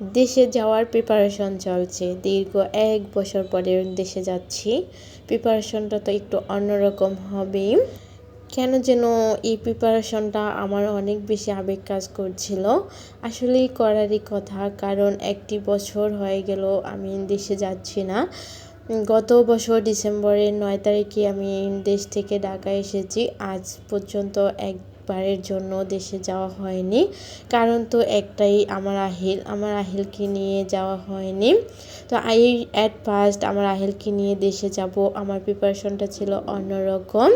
দেশে যাওয়ার প্রিপারেশন চলছে। দীর্ঘ এক বছর পরে দেশে যাচ্ছি। প্রিপারেশনটা তো একটু অন্যরকম হবেই কেন যেন এই প্রিপারেশনটা আমার অনেক বেশি আবেগ কাজ করছিল। আসলেই করারই কথা, কারণ একটি বছর হয়ে গেল আমি দেশে যাচ্ছি না। গত বছর ডিসেম্বরের নয় তারিখে আমি দেশ থেকে ঢাকা এসেছি। আজ পর্যন্ত এক বারের জন্য দেশে যাওয়া হয়নি। কারণ তো একটাই আমার আহিল, আমার আহিলকে নিয়ে যাওয়া হয়নি। তো আই অ্যাট ফার্স্ট আমার আহিলকে নিয়ে দেশে যাব। আমার প্রিপারেশনটা ছিল অন্যরকম।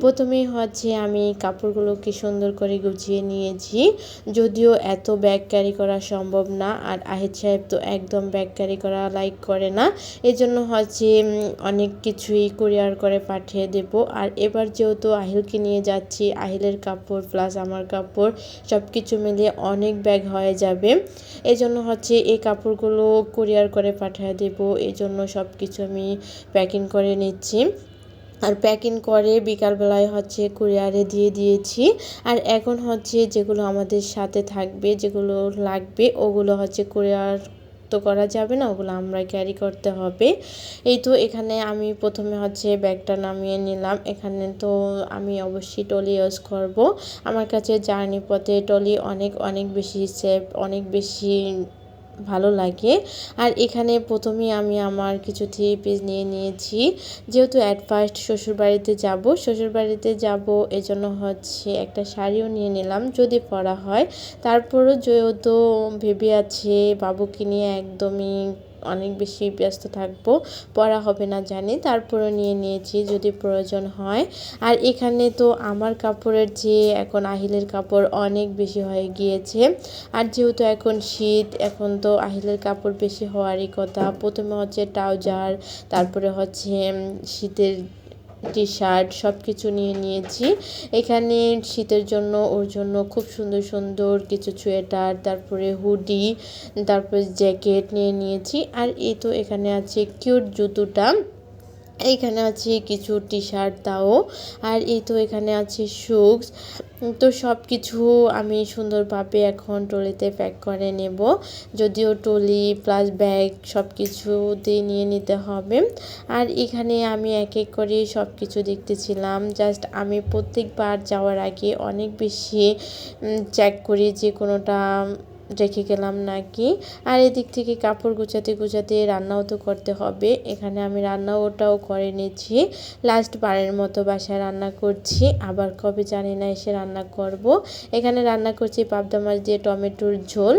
প্রথমেই হচ্ছে আমি কাপড়গুলোকে সুন্দর করে গুছিয়ে নিয়েছি। যদিও এত ব্যাগ ক্যারি করা সম্ভব না, আর আহিদ সাহেব তো একদম ব্যাগ ক্যারি করা লাইক করে না। এজন্য হচ্ছে অনেক কিছুই কুরিয়ার করে পাঠিয়ে দেব। আর এবার যেহেতু আহিলকে নিয়ে যাচ্ছি, আহিলের কাপড় প্লাস আমার কাপড় সব কিছু মিলিয়ে অনেক ব্যাগ হয়ে যাবে। এই জন্য হচ্ছে এই কাপড়গুলো কুরিয়ার করে পাঠিয়ে দেবো। এই জন্য সব কিছু আমি প্যাকিং করে নিচ্ছি। আর প্যাকিং করে বিকালবেলায় হচ্ছে কুরিয়ারে দিয়ে দিয়েছি। আর এখন হচ্ছে যেগুলো আমাদের সাথে থাকবে, যেগুলো লাগবে, ওগুলো হচ্ছে কুরিয়ার তো করা যাবে না, ওগুলো আমরা ক্যারি করতে হবে। এই তো এখানে আমি প্রথমে হচ্ছে ব্যাগটা নামিয়ে নিলাম। এখানে তো আমি অবশ্যই টলি ইউজ করব। আমার কাছে জার্নি পথে টলি অনেক অনেক বেশি সেফ অনেক বেশি ভালো লাগে। আর এখানে প্রথমে আমি আমার কিছু থ্রি পিস নিয়ে নিয়েছি। যেহেতু অ্যাট ফার্স্ট শ্বশুরবাড়িতে যাব শ্বশুরবাড়িতে যাব এজন্য হচ্ছে একটা শাড়িও নিয়ে নিলাম যদি পরা হয়। তারপরও যেহেতু ভেবে আছে, বাবুকে নিয়ে একদমই অনেক বেশি ব্যস্ত থাকব, পড়া হবে না জানি। তারপরে নিয়ে নিয়েছি যদি প্রয়োজন হয়। আর এখানে তো আমার কাপড়ের যে এখন আহিলের কাপড় অনেক বেশি হয়ে গিয়েছে। আর যেহেতু এখন শীত, এখন তো আহিলের কাপড় বেশি হওয়ারই কথা। প্রথমে হচ্ছে ট্রাউজার, তারপরে হচ্ছে শীতের টি শার্ট সব কিছু নিয়ে নিয়েছি। এখানে শীতের জন্য, ওর জন্য খুব সুন্দর সুন্দর কিছু সোয়েটার, তারপরে হুডি, তারপরে জ্যাকেট নিয়ে নিয়েছি। আর এই তো এখানে আছে কিউট জুতোটা। এইখানে আছে কিছু টি শার্ট দাও, আর এই তো এখানে আছে শুজ তো সব কিছু আমি সুন্দরভাবে এখন ট্রলিতে প্যাক করে নেব। যদিও ট্রলি প্লাস ব্যাগ সব কিছু দিয়ে নিয়ে নিতে হবে। আর এখানে আমি এক এক করে সব কিছু দেখতেছিলাম। জাস্ট আমি প্রত্যেকবার যাওয়ার আগে অনেক বেশি চেক করি যে কোনোটা রেখে গেলাম নাকি? আর এদিক থেকে কাপড় গুছাতে গুছাতে রান্নাও তো করতে হবে। এখানে আমি রান্না ওটাও করে নিচ্ছি। লাস্ট বারের মতো বাসায় রান্না করছি। আবার কবে জানি না এসে রান্না করব। এখানে রান্না করছি পাবদা মাছ দিয়ে টমেটোর ঝোল।